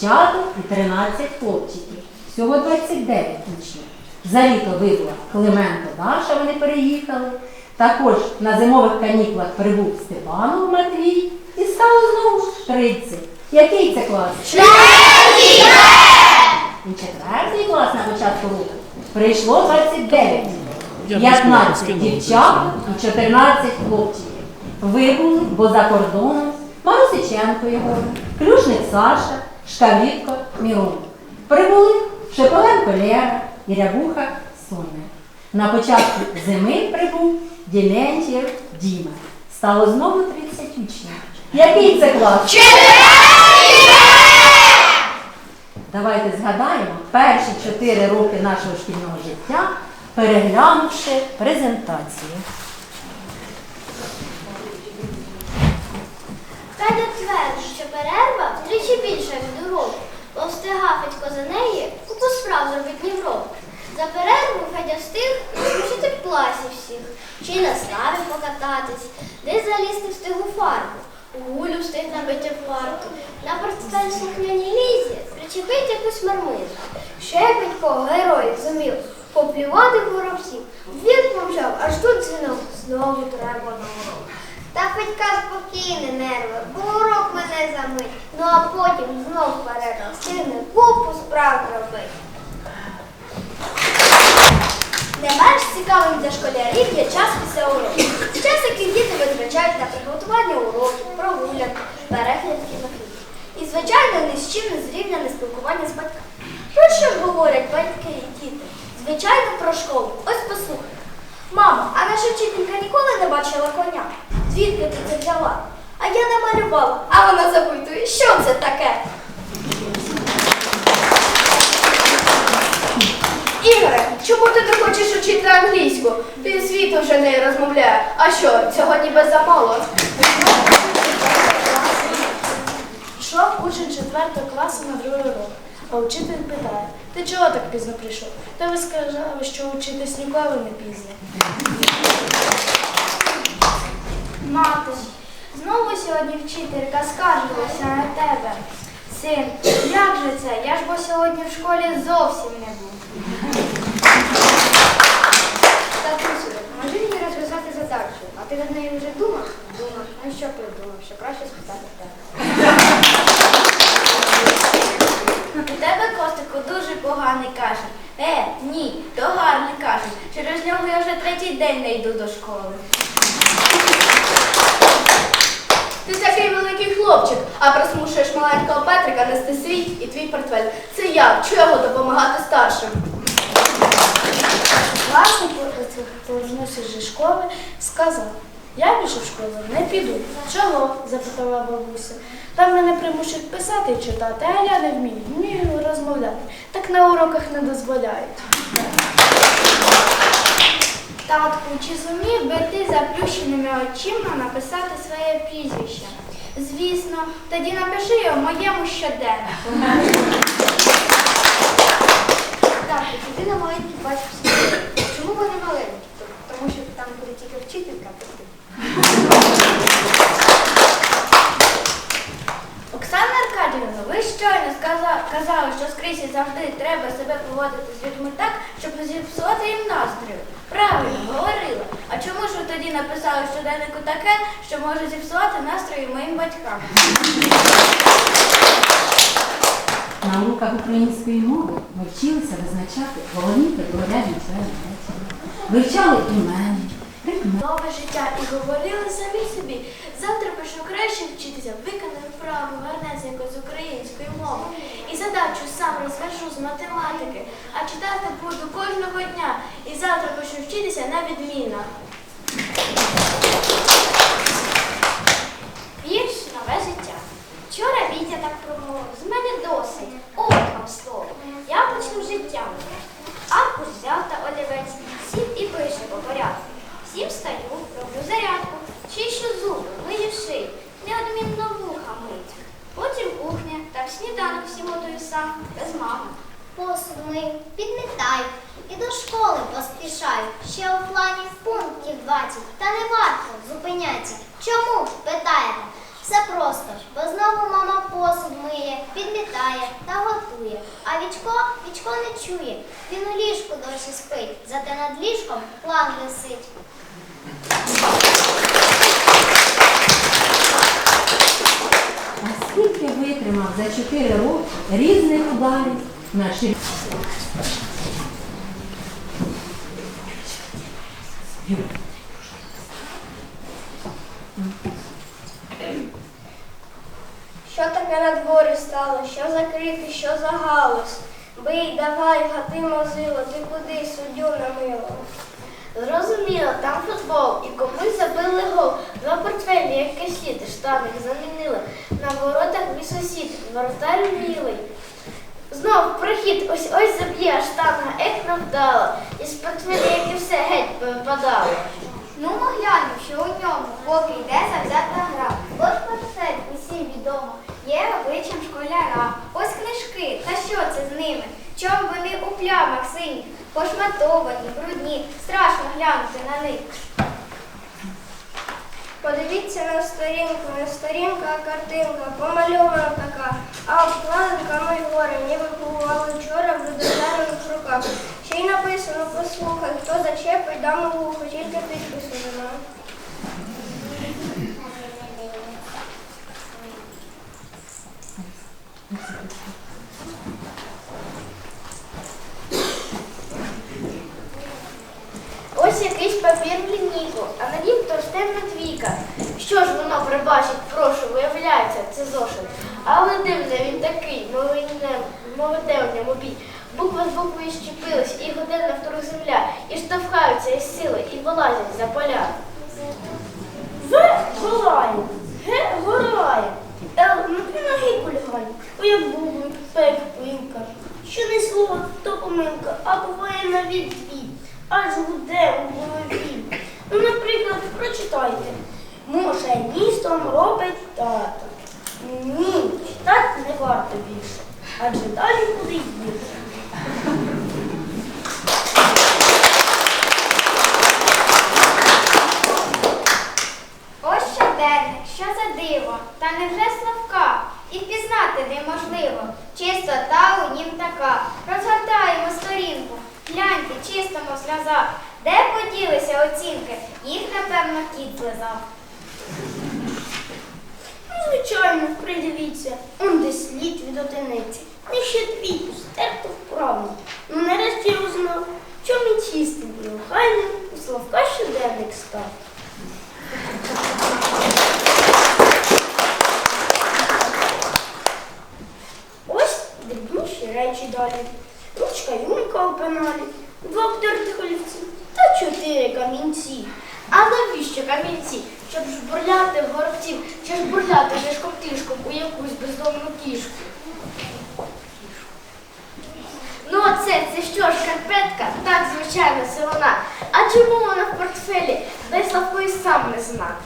16 дівчаток і 13 хлопчиків. Всього 29 учнів. За літо вибула Клименко Даша, вони переїхали. Також на зимових канікулах прибув Степанов Матвій і стало знову 30. Який це клас? У четвертий клас на початку року прийшло 29. 15 дівчаток і 14 хлопчиків. Вибули, бо за кордоном Марусиченко Єгор, Клюшник Саша, Шкавітко Мірон. Прибули Шепеленко Лера і Рябуха Соня. На початку зими прибув Ділентьєв Діма. Стало знову 30 учнів. Який це клас? Давайте згадаємо перші чотири роки нашого шкільного життя, переглянувши презентацію. Федя твердить, що перерва втричі більша від уроку, бо встигав Федько за неї купу справ зробить ні в року. За перерву Федя встиг розпочити в класі всіх, чи на славі покататись, десь залізти встиг у фарбу, у гулю встиг набити в парку, на портфель слухняній лізі причепить якусь мармизу. Ще Федько герой зумів поплювати воробців. Він помчав, аж тут дзвінок, знову треба на урок. Та Федька спокійне нерви, бо урок мене замить. Ну а потім знов перерва, встигне купу справ робити. Не менш цікавим для школярів є час після уроку. Час, який діти витрачають на приготування уроків, прогулянки, перегляд кінофільмів. І, звичайно, ні з чим не зрівняне спілкування з батьками. Про що ж говорять батьки і діти? Звичайно, про школу. Ось послухай. Мамо, а наша вчителька ніколи не бачила коня? Звідки ти це взяла? А я намалювала. А вона запитує, що це таке? Ігоре, чому ти не хочеш вчити англійську? Ти світу вже не розмовляє. А що, цього ніби замало? Пішов учень четвертого класу на другий урок, а учитель питає, ти чого так пізно прийшов? Та ви сказали, що учитись ніколи не пізно. Мати, знову сьогодні вчителька скаржилася на тебе. Син, як же це? Я ж бо сьогодні в школі зовсім не був. Татусю, допоможи мені розв'язати задачу. А ти над нею вже думав? Думав. Ну що придумав? Що краще спитати в тебе. У тебе, Костику, дуже поганий кашель. Е, ні, то гарний кашель. Через нього я вже третій день не йду до школи. Ти такий великий хлопчик, а просмушуєш маленького Петрика нести свій і твій портфель. Це я, чого допомагати старшим. Власник, повернувся зі школи, сказав, я більше в школу не піду. Чого? запитала бабуся. Там мене примушують писати і читати, а я не вмію, вмію розмовляти. Так на уроках не дозволяють. Татку, чи зумів би ти заплющеними очима написати своє прізвище? Звісно, тоді напиши його моєму щоденнику. Так, ти на бачиш свої. Чому вони маленькі? Тому що там буде тільки вчителька. а ти. Оксана Аркадівна, ви щойно казали, що скрізь завжди треба себе поводити з людьми так, щоб зіпсувати їм настрою. Чому ж ви тоді написали щоденнику таке, що може зіпсувати настрої моїм батькам? На уроках української мови ми вчилися визначати головні категоріальні члени речення. Вивчали імені, прикмети. Нове життя і говорили самі собі. Завтра пишу краще вчитися, виконаю вправу гарнець з української мови. І задачу сам розв'яжу з математики, а читати буду кожного дня. І завтра пишу вчитися на відмінно. Вірш нове життя. Вчора Вітя так промовив, з мене досить, от вам слово. Я почну життя. Варто зупинятися. Чому? питаєте. Все просто, бо знову мама посуд миє, підмітає та готує. А Вічко, Вічко не чує. Він у ліжку досі спить, зате над ліжком план висить. А скільки витримав за 4 роки різних ударів на шиї? Що таке на дворі стало? Що за крики, що за галас? Бий, давай, гати мозило, ти куди суддю намило? Зрозуміло, там футбол, і комусь забили гол. Два портфелі, як кисіти, штанги замінили. На воротах мій сусід, воротар мілий. Знов прохід, ось ось заб'є а штанга, ех навдала. Із портфеля, як і все, геть повипадало. Ну, ми глянемо, що у ньому, поки йде завзята гра. От портфель усім відомо, є обличчям школяра. Ось книжки, та що це з ними? Чом вони у плямах синіх, пошматовані, брудні, страшно глянути на них. Подивіться на сторінку, не сторінка, картинка, помальована така, а обкладинка ми горе, ніби побували вчора в людознаних руках. Ще й написано, послухай, хто зачепить, дам у вухо, тільки підпису. Ось якийсь папір лінійку, а на нім товстенна двійка. Що ж воно прибачить, прошу, виявляється, це зошит. Але дивний він такий, мовите в ньому бій. Буква з буквою щепилась, і година навкруг земля, і штовхаються із сили, і вилазять за поля. В голає, Г горає, Л ноги кульгає, О, як бубник, П пилка. Що не слово, то помилка, а буває навіть дві, аж гуде у голові. Ну, наприклад, прочитайте. Може, містом робить тато. Ні, читати не варто більше, адже далі буде гірше. Ось щоденник, що за диво, та невже Славка, і впізнати неможливо. Чистота у нім така. Розгортаємо сторінку, гляньте, чистимо сльоза. Де поділися оцінки? Їх, напевно, кіт злизав. Ну, звичайно, придивіться, он де слід від одиниці. Не ще двійку, стерто вправно. Ну, нарешті узнав, чому чистим і охайним у Славка щоденник став. Ось дрібніші речі далі. Ручка юнка у пеналі, два обтертих олівці та чотири камінці. А навіщо камінці? Щоб жбурляти горобців, чи жбурляти тишком тишком у якусь бездомну кішку. Ну оце, це що ж, карпетка? Так, звичайно, це вона. А чому вона в портфелі? Дай Славко і сам не зна.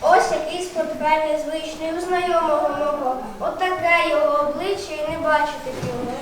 Ось якийсь портфель незвичний у знайомого мого. Отаке його обличчя і не бачити його.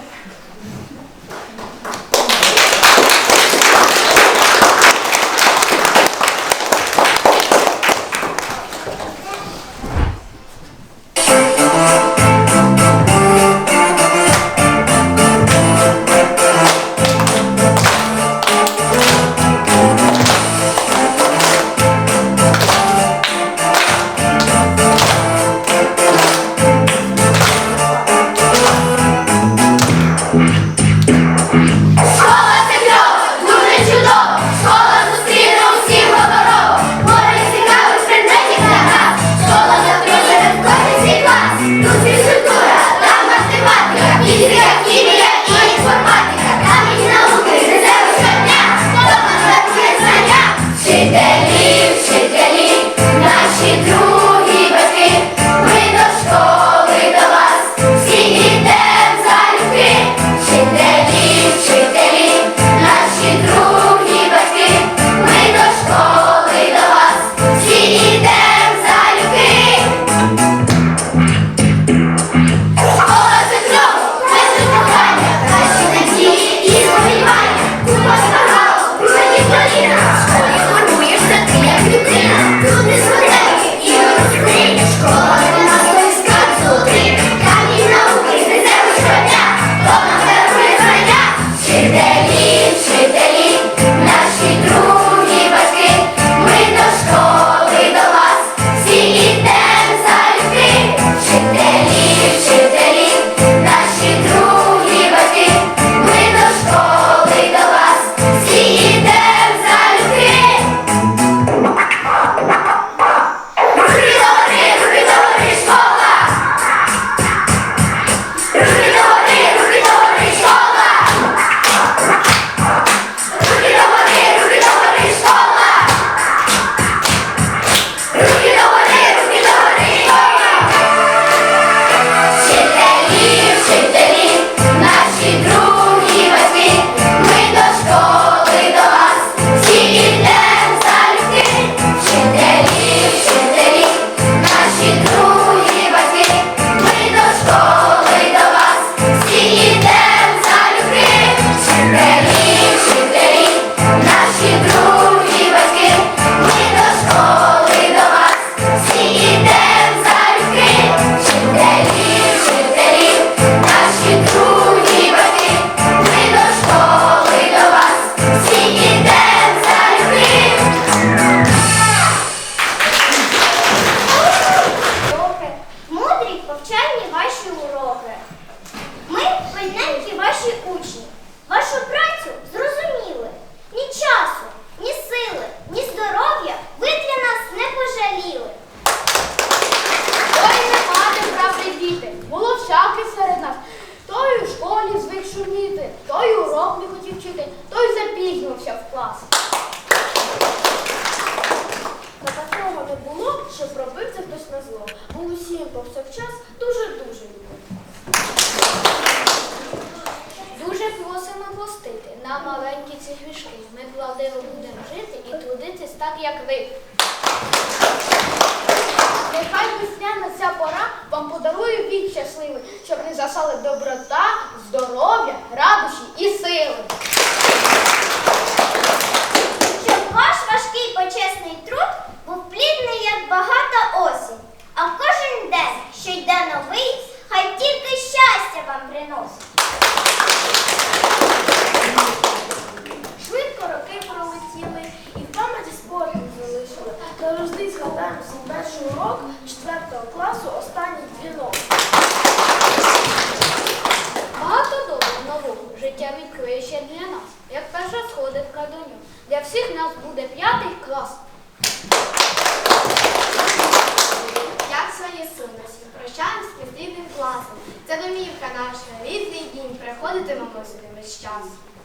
Нам маленькі ці грішки. Ми правдиво будемо жити і трудитись так, як ви. Нехай весняна ця пора вам подарує вік щасливий, щоб не засали доброта, здоров'я, радощі і сили. Щоб ваш важкий почесний труд був плідний, як багата осінь. А в кожен день, що йде новий, хай тільки щастя вам приносить. Швидко роки пролетіли і в пам'яті спорту залишили. Завжди згадаємо свій перший урок 4 класу останній дзвінок. Багато доброго нового життя відкриє ще для нас, як перша сходинка до нього. Для всіх нас буде п'ятий клас. house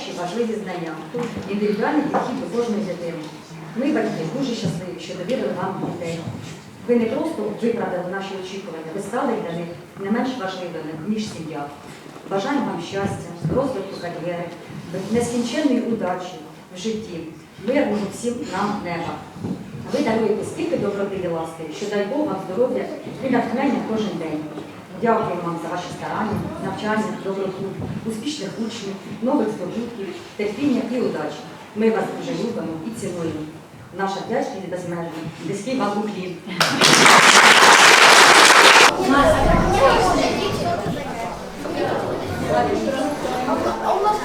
перші важливі знання, індивідуальний підхід до кожної дитини. Ми, батьки, дуже щасливі, що довірили вам дітей. Ви не просто виправдали наші очікування, ви стали для них не менш важливими, ніж сім'я. Бажаємо вам щастя, розвитку кар'єри, нескінченної удачі в житті, мирного всім нам неба. Ви даруєте стільки доброти і ласки, що дай Бог вам здоров'я і натхнення кожен день. Дякуємо вам за ваші старання, навчання, доброту, успішних учнів, нових здобутків, терпіння і удачі. Ми вас дуже любимо і цінуємо. Наша вдячність безмежна. Близький вам уклін. А у нас